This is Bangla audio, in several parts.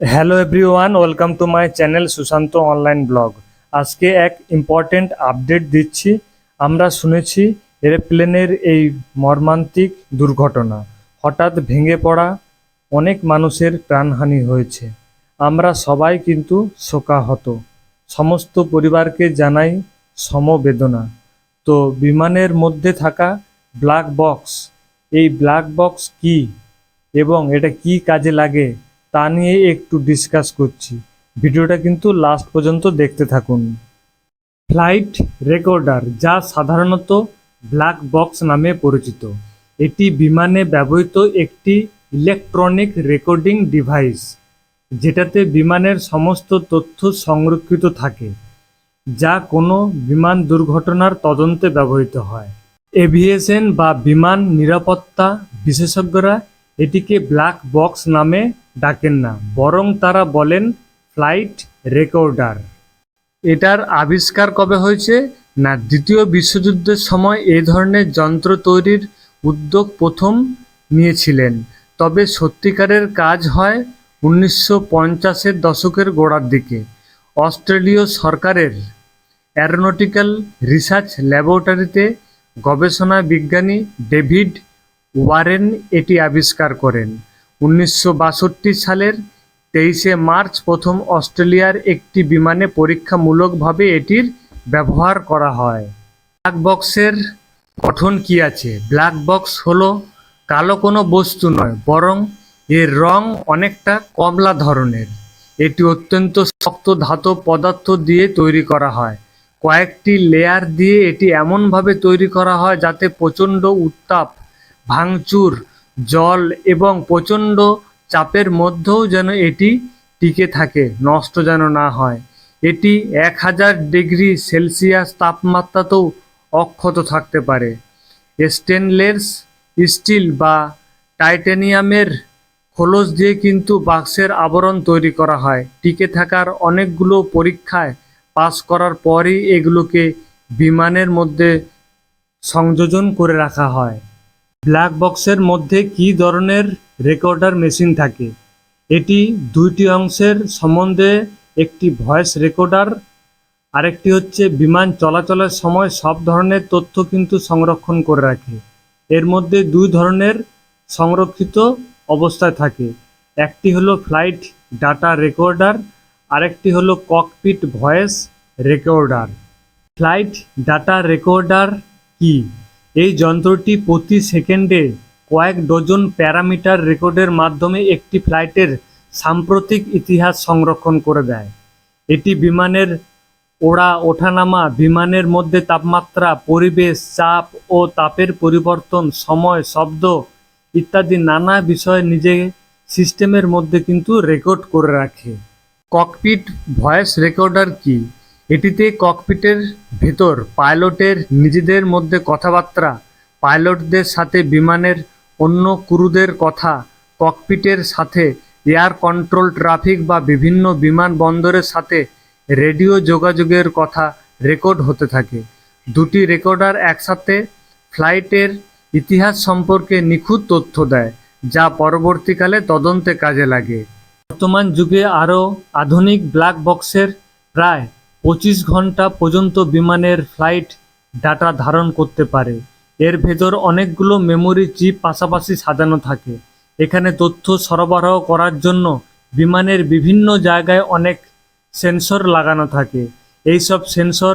Hello everyone welcome to my channel Sushant online blog আজকে এক ইম্পর্টেন্ট আপডেট দিচ্ছি। আমরা শুনেছি এরোপ্লেনের এই মর্মান্তিক দুর্ঘটনা। হঠাৎ ভেঙে পড়া অনেক মানুষের প্রাণহানি হয়েছে। আমরা সবাই কিন্তু শোকাহত। সমস্ত পরিবারকে জানাই সমবেদনা। তো বিমানের মধ্যে থাকা ব্ল্যাক বক্স এই ব্ল্যাক বক্স কি এবং এটা কি কাজে লাগে? তা নিয়ে একটু ডিসকাস করছি। ভিডিওটা কিন্তু লাস্ট পর্যন্ত দেখতে থাকুন। ফ্লাইট রেকর্ডার যা সাধারণত ব্ল্যাক বক্স নামে পরিচিত। এটি বিমানে ব্যবহৃত একটি ইলেকট্রনিক রেকর্ডিং ডিভাইস যেটাতে বিমানের সমস্ত তথ্য সংরক্ষিত থাকে, যা কোনো বিমান দুর্ঘটনার তদন্তে ব্যবহৃত হয়। এভিয়েশন বা বিমান নিরাপত্তা বিশেষজ্ঞরা এটিকে ব্ল্যাক বক্স নামে ডাকেন না, বরং তারা বলেন ফ্লাইট রেকর্ডার এটার আবিষ্কার কবে হয়েছে? না, দ্বিতীয় বিশ্বযুদ্ধের সময় এ ধরনের যন্ত্র তৈরির উদ্যোগ প্রথম নিয়েছিলেন। তবে সত্যিকারের কাজ হয় উনিশশো পঞ্চাশের দশকের গোড়ার দিকে। অস্ট্রেলীয় সরকারের অ্যারোনটিক্যাল রিসার্চ ল্যাবরেটরিতে গবেষণা বিজ্ঞানী ডেভিড ওয়ারেন এটি আবিষ্কার করেন। উনিশশো বাষট্টি সালের তেইশে মার্চ প্রথম অস্ট্রেলিয়ার একটি বিমানে পরীক্ষামূলকভাবে এটির ব্যবহার করা হয়। ব্ল্যাক বক্সের গঠন কি আছে? ব্ল্যাক বক্স হলো কালো কোনো বস্তু নয়, বরং এর রং অনেকটা কমলা ধরনের। এটি অত্যন্ত শক্ত ধাতব পদার্থ দিয়ে তৈরি করা হয়। কয়েকটি লেয়ার দিয়ে এটি এমনভাবে তৈরি করা হয় যাতে প্রচণ্ড উত্তাপ ভাঙচুর, জল এবং প্রচণ্ড চাপের মধ্যেও যেন এটি টিকে থাকে, নষ্ট যেন না হয়। এটি এক হাজার ডিগ্রি সেলসিয়াস তাপমাত্রাতেও অক্ষত থাকতে পারে। স্টেনলেস স্টিল বা টাইটানিয়ামের খোলস দিয়ে কিন্তু বাক্সের আবরণ তৈরি করা হয়। টিকে থাকার অনেকগুলো পরীক্ষায় পাস করার পরই এগুলোকে বিমানের মধ্যে সংযোজন করে রাখা হয়। ব্ল্যাক বক্সের মধ্যে কী ধরনের রেকর্ডার মেশিন থাকে? এটি দুইটি অংশের সম্বন্ধে একটি ভয়েস রেকর্ডার আরেকটি হচ্ছে বিমান চলাচলের সময় সব ধরনের তথ্য কিন্তু সংরক্ষণ করে রাখে। এর মধ্যে দুই ধরনের সংরক্ষিত অবস্থায় থাকে। একটি হলো ফ্লাইট ডাটা রেকর্ডার আরেকটি হলো cockpit voice recorder flight data recorder কি? এই যন্ত্রটি প্রতি সেকেন্ডে কয়েক ডজন প্যারামিটার রেকর্ডের মাধ্যমে একটি ফ্লাইটের সাম্প্রতিক ইতিহাস সংরক্ষণ করে দেয়। এটি বিমানের ওড়া ওঠানামা, বিমানের মধ্যে তাপমাত্রা, পরিবেশ, চাপ ও তাপের পরিবর্তন, সময়, শব্দ ইত্যাদি নানা বিষয় নিজে সিস্টেমের মধ্যে কিন্তু রেকর্ড করে রাখে। ককপিট ভয়েস রেকর্ডার কি? এটিতে ককপিটের ভেতর পাইলটের নিজেদের মধ্যে কথাবার্তা, পাইলটদের সাথে বিমানের অন্য ক্রুদের কথা ককপিটের সাথে এয়ার কন্ট্রোল ট্রাফিক বা বিভিন্ন বিমানবন্দরের সাথে রেডিও যোগাযোগের কথা রেকর্ড হতে থাকে। দুটি রেকর্ডার একসাথে ফ্লাইটের ইতিহাস সম্পর্কে নিখুঁত তথ্য দেয়, যা পরবর্তীকালে তদন্তে কাজে লাগে। বর্তমান যুগে আরও আধুনিক ব্ল্যাক বক্সের প্রায় পঁচিশ ঘণ্টা পর্যন্ত বিমানের ফ্লাইট ডাটা ধারণ করতে পারে। এর ভেতর অনেকগুলো মেমোরি চিপ পাশাপাশি সাজানো থাকে। এখানে তথ্য সরবরাহ করার জন্য বিমানের বিভিন্ন জায়গায় অনেক সেন্সর লাগানো থাকে। এই সব সেন্সর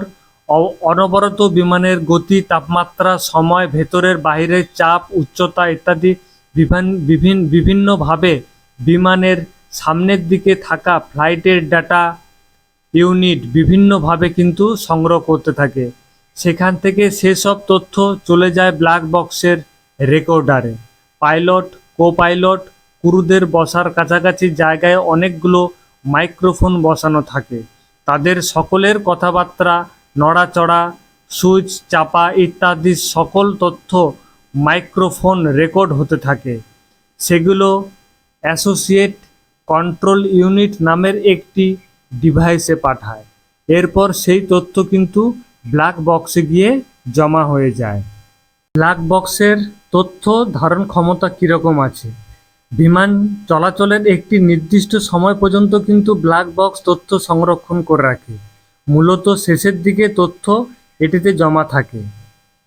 অনবরত বিমানের গতি, তাপমাত্রা, সময়, ভেতরের বাইরের চাপ, উচ্চতা ইত্যাদি বিভিন্ন বিভিন্নভাবে বিমানের সামনের দিকে থাকা ফ্লাইটের ডাটা ইউনিট বিভিন্নভাবে কিন্তু সংগ্রহ করতে থাকে। সেখান থেকে সেসব তথ্য চলে যায় ব্ল্যাক বক্সের রেকর্ডারে। পাইলট কো পাইলট ক্রুদের বসার কাছাকাছি জায়গায় অনেকগুলো মাইক্রোফোন বসানো থাকে। তাদের সকলের কথাবার্তা, নড়াচড়া, সুইচ চাপা ইত্যাদি সকল তথ্য মাইক্রোফোন রেকর্ড হতে থাকে। সেগুলো অ্যাসোসিয়েট কন্ট্রোল ইউনিট নামের একটি ডিভাইসে পাঠায়। এরপর সেই তথ্য কিন্তু ব্ল্যাক বক্সে গিয়ে জমা হয়ে যায়। ব্ল্যাক বক্সের তথ্য ধারণ ক্ষমতা কীরকম আছে? বিমান চলাচলের একটি নির্দিষ্ট সময় পর্যন্ত কিন্তু ব্ল্যাক বক্স তথ্য সংরক্ষণ করে রাখে। মূলত শেষের দিকে তথ্য এটিতে জমা থাকে।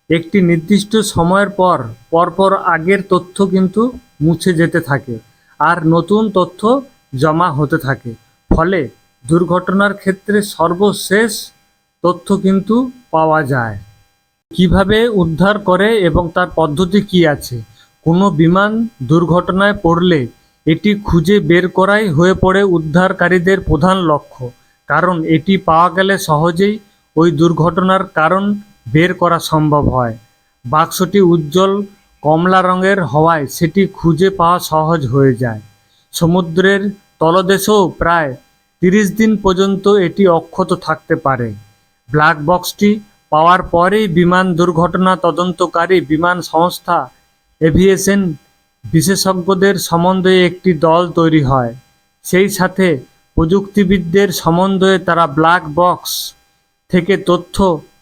একটি নির্দিষ্ট সময়ের পর, পরপর আগের তথ্য কিন্তু মুছে যেতে থাকে। আর নতুন তথ্য জমা হতে থাকে। ফলে দুর্ঘটনার ক্ষেত্রে সর্বশেষ তথ্য কিন্তু পাওয়া যায়। কীভাবে উদ্ধার করে এবং তার পদ্ধতি কি আছে? কোনো বিমান দুর্ঘটনায় পড়লে এটি খুঁজে বের করাই হয়ে পড়ে উদ্ধারকারীদের প্রধান লক্ষ্য। কারণ এটি পাওয়া গেলে সহজেই ওই দুর্ঘটনার কারণ বের করা সম্ভব হয়। বাক্সটি উজ্জ্বল কমলা রঙের হওয়ায় সেটি খুঁজে পাওয়া সহজ হয়ে যায়। সমুদ্রের তলদেশেও প্রায় তিরিশ দিন পর্যন্ত এটি অক্ষত থাকতে পারে। ব্ল্যাক বক্সটি পাওয়ার পরেই বিমান দুর্ঘটনা তদন্তকারী বিমান সংস্থা এভিয়েশন বিশেষজ্ঞদের সমন্বয়ে একটি দল তৈরি হয়। সেই সাথে প্রযুক্তিবিদদের সমন্বয়ে তারা ব্ল্যাক বক্স থেকে তথ্য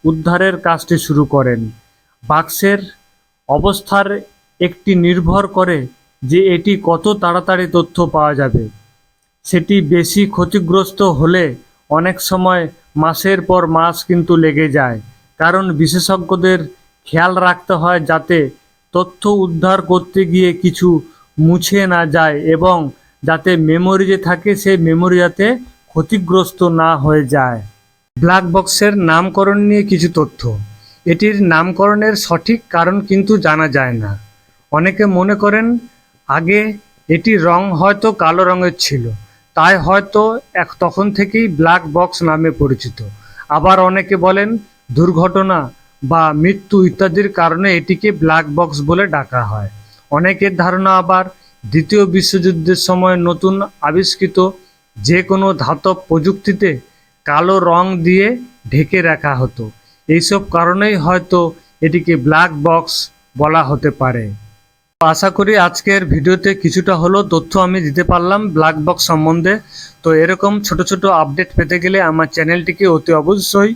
উদ্ধারের কাজটি শুরু করেন। বাক্সের অবস্থার একটি নির্ভর করে যে এটি কত তাড়াতাড়ি তথ্য পাওয়া যাবে। সেটি বেশি ক্ষতিগ্রস্ত হলে অনেক সময় মাসের পর মাস কিন্তু লেগে যায়। কারণ বিশেষজ্ঞদের খেয়াল রাখতে হয় যাতে তথ্য উদ্ধার করতে গিয়ে কিছু মুছে না যায় এবং যাতে মেমোরি যে থাকে সেই মেমোরি যাতে ক্ষতিগ্রস্ত না হয়ে যায়। ব্ল্যাক বক্সের নামকরণ নিয়ে কিছু তথ্য। এটির নামকরণের সঠিক কারণ কিন্তু জানা যায় না। অনেকে মনে করেন, আগে এটি রং হয়তো কালো রঙের ছিল। তাই হয়তো এক তখন থেকেই ব্ল্যাক বক্স নামে পরিচিত। আবার অনেকে বলেন, দুর্ঘটনা বা মৃত্যু ইত্যাদির কারণে এটিকে ব্ল্যাক বক্স বলে ডাকা হয়। অনেকের ধারণা আবার দ্বিতীয় বিশ্বযুদ্ধের সময় নতুন আবিষ্কৃত যে কোনো ধাতব প্রযুক্তিতে কালো রং দিয়ে ঢেকে রাখা হতো। এইসব কারণেই হয়তো এটিকে ব্ল্যাক বক্স বলা হতে পারে। আশা করি আজকের ভিডিওতে কিছুটা হলো তথ্য আমি দিতে পারলাম ব্ল্যাক বক্স সম্বন্ধে। তো এরকম ছোট ছোট আপডেট পেতে গেলে আমার চ্যানেলটিকে অতি অবশ্যই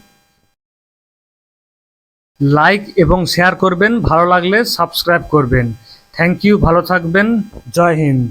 লাইক এবং শেয়ার করবেন। ভালো লাগলে সাবস্ক্রাইব করবেন। থ্যাংক ইউ ভালো থাকবেন। জয় হিন্দ।